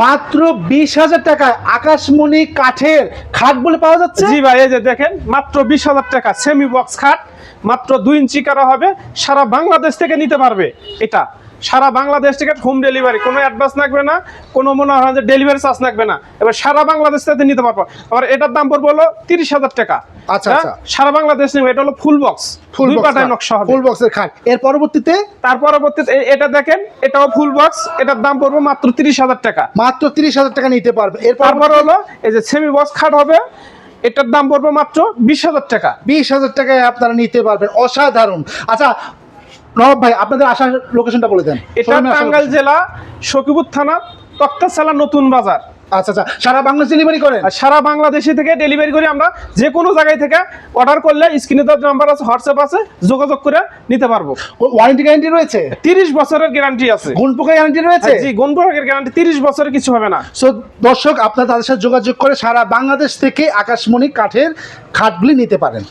মাত্র বিশ হাজার টাকায় আকাশমণি কাঠের খাট বলে পাওয়া যাচ্ছে? জি ভাই, এই যে দেখেন, মাত্র বিশ হাজার টাকা সেমি বক্স খাট, মাত্র দুই ইঞ্চি করা হবে, সারা বাংলাদেশ থেকে নিতে পারবে। এটা সারা বাংলাদেশ থেকে হোম ডেলিভারি কোনো অ্যাডভান্স লাগবে না কোনো মনে হয় যে ডেলিভারি চার্জ লাগবে না। এবার সারা বাংলাদেশ থেকে নিতে পারব। আবার এটার দাম পড়বে হলো তিরিশ হাজার টাকা। আচ্ছা, হ্যাঁ? আচ্ছা। সারা বাংলাদেশ নেবে। এটা হলো ফুল বক্স ফুল পাটায় নকশা হবে। ফুল বক্সের খাট। এর পরবর্তীতে? তার পরবর্তীতে এটা দেখেন এটাও ফুল বক্স এটার দাম পড়বে মাত্র তিরিশ হাজার টাকা। মাত্র তিরিশ হাজার টাকা নিতে পারবে। এরপর তারপর হলো এই যে সেমি বক্স খাট হবে। এটার দাম পড়বে মাত্র বিশ হাজার টাকা। বিশ হাজার টাকায় আপনারা নিতে পারবেন। অসাধারণ। আচ্ছা নবাব ভাই আপনাদের আসার লোকেশনটা বলে দেন। এটা টাঙ্গাইল জেলা সকিপুর থানা তক্তাশালা নতুন বাজার। আচ্ছা আচ্ছা সারা বাংলাদেশ ডেলিভারি করেন? আর সারা বাংলাদেশে থেকে ডেলিভারি করি আমরা যে কোনো জায়গায় থেকে অর্ডার করলে স্ক্রিনে দেওয়ার নাম্বার আছে হোয়াটসঅ্যাপ আছে যোগাযোগ করে নিতে পারব। ওয়ারেন্টি গ্যারান্টি রয়েছে? তিরিশ বছরের গ্যারান্টি আছে। গুণ পোকা গ্যারান্টি রয়েছে জি গণপ্রয়োগের গ্যারান্টি তিরিশ বছরের কিছু হবে না। সো দর্শক আপনারা তাদের সাথে যোগাযোগ করে সারা বাংলাদেশ থেকে আকাশমণি কাঠের খাটগুলি নিতে পারেন।